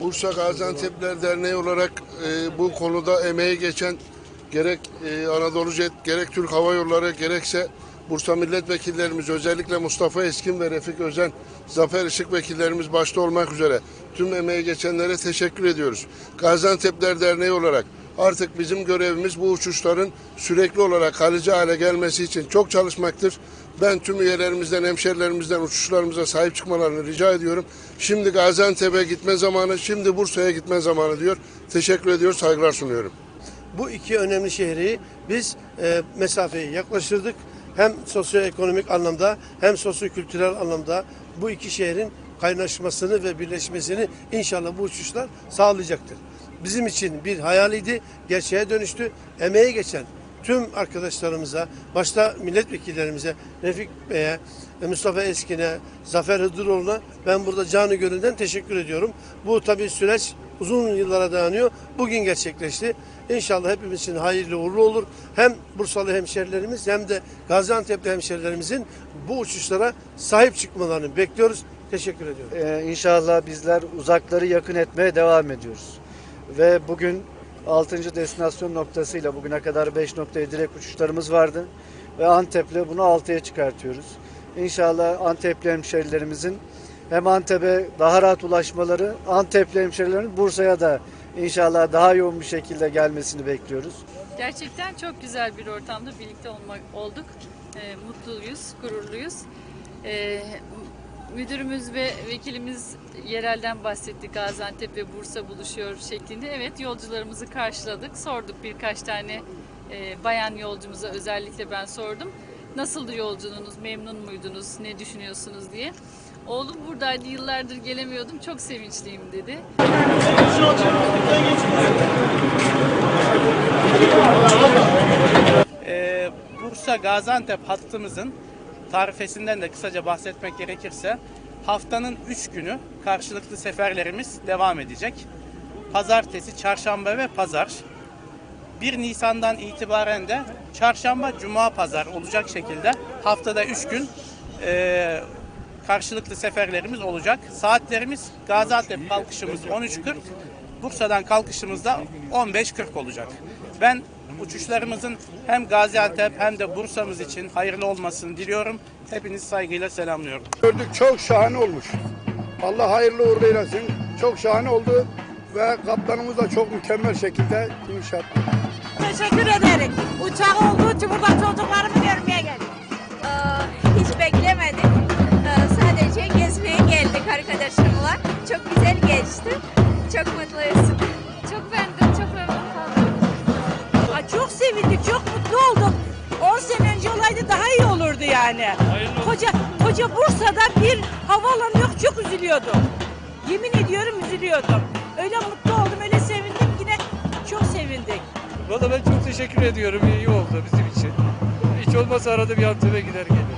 Bursa Gaziantep'ler Derneği olarak e, bu konuda emeği geçen gerek e, Anadolu Jet, gerek Türk Hava Yolları, gerekse Bursa milletvekillerimiz özellikle Mustafa Eskin ve Refik Özen, Zafer Işık vekillerimiz başta olmak üzere tüm emeği geçenlere teşekkür ediyoruz. Gaziantep'ler Derneği olarak artık bizim görevimiz bu uçuşların sürekli olarak kalıcı hale gelmesi için çok çalışmaktır. Ben tüm üyelerimizden, hemşerilerimizden uçuşlarımıza sahip çıkmalarını rica ediyorum. Şimdi Gaziantep'e gitme zamanı, şimdi Bursa'ya gitme zamanı diyor. Teşekkür ediyor, saygılar sunuyorum. Bu iki önemli şehri biz e, mesafeyi yaklaştırdık. Hem sosyoekonomik anlamda hem sosyokültürel anlamda bu iki şehrin kaynaşmasını ve birleşmesini inşallah bu uçuşlar sağlayacaktır. Bizim için bir hayaliydi, gerçeğe dönüştü. Emeğe geçen tüm arkadaşlarımıza, başta milletvekillerimize, Refik Bey'e, Mustafa Eskin'e, Zafer Hıdıroğlu'na ben burada canı gönülden teşekkür ediyorum. Bu tabii süreç uzun yıllara dayanıyor. Bugün gerçekleşti. İnşallah hepimiz için hayırlı uğurlu olur. Hem Bursalı hemşerilerimiz hem de Gaziantep'li hemşerilerimizin bu uçuşlara sahip çıkmalarını bekliyoruz. Teşekkür ediyorum. Ee, inşallah bizler uzakları yakın etmeye devam ediyoruz. Ve bugün 6. destinasyon noktasıyla bugüne kadar 5 noktaya direkt uçuşlarımız vardı. Ve Antep'le bunu 6'ya çıkartıyoruz. İnşallah Antepli hemşerilerimizin hem Antep'e daha rahat ulaşmaları, Antepli hemşerilerin Bursa'ya da inşallah daha yoğun bir şekilde gelmesini bekliyoruz. Gerçekten çok güzel bir ortamda birlikte olmak olduk. Ee, mutluyuz, gururluyuz. Ee, müdürümüz ve vekilimiz yerelden bahsetti. Gaziantep ve Bursa buluşuyor şeklinde. Evet yolcularımızı karşıladık. Sorduk birkaç tane e, bayan yolcumuza özellikle ben sordum. Nasıldı yolculuğunuz, memnun muydunuz, ne düşünüyorsunuz diye. Oğlum buradaydı, yıllardır gelemiyordum, çok sevinçliyim dedi. Ee, Bursa Gaziantep hattımızın tarifesinden de kısaca bahsetmek gerekirse haftanın 3 günü karşılıklı seferlerimiz devam edecek. Pazartesi, çarşamba ve pazar. 1 Nisan'dan itibaren de çarşamba, cuma, pazar olacak şekilde haftada 3 gün e, karşılıklı seferlerimiz olacak. Saatlerimiz Gaziantep kalkışımız 13.40, Bursa'dan kalkışımız da 15.40 olacak. Ben uçuşlarımızın hem Gaziantep hem de Bursa'mız için hayırlı olmasını diliyorum. Hepinizi saygıyla selamlıyorum. Gördük çok şahane olmuş. Allah hayırlı uğurlu eylesin. Çok şahane oldu ve kaptanımız da çok mükemmel şekilde iniş yaptı. Teşekkür ederim. Uçak olduğu için burada çocuklarımı görmeye geldim. hiç beklemedik. Ee, Sadece gezmeye geldik arkadaşlarımla. Çok güzel geçti. Yani. Koca, koca Bursa'da bir havaalanı yok, çok üzülüyordum. Yemin ediyorum üzülüyordum. Öyle mutlu oldum, öyle sevindim yine çok sevindik. Valla ben çok teşekkür ediyorum. İyi oldu bizim için. Hiç olmazsa arada bir Antep'e gider gelirim.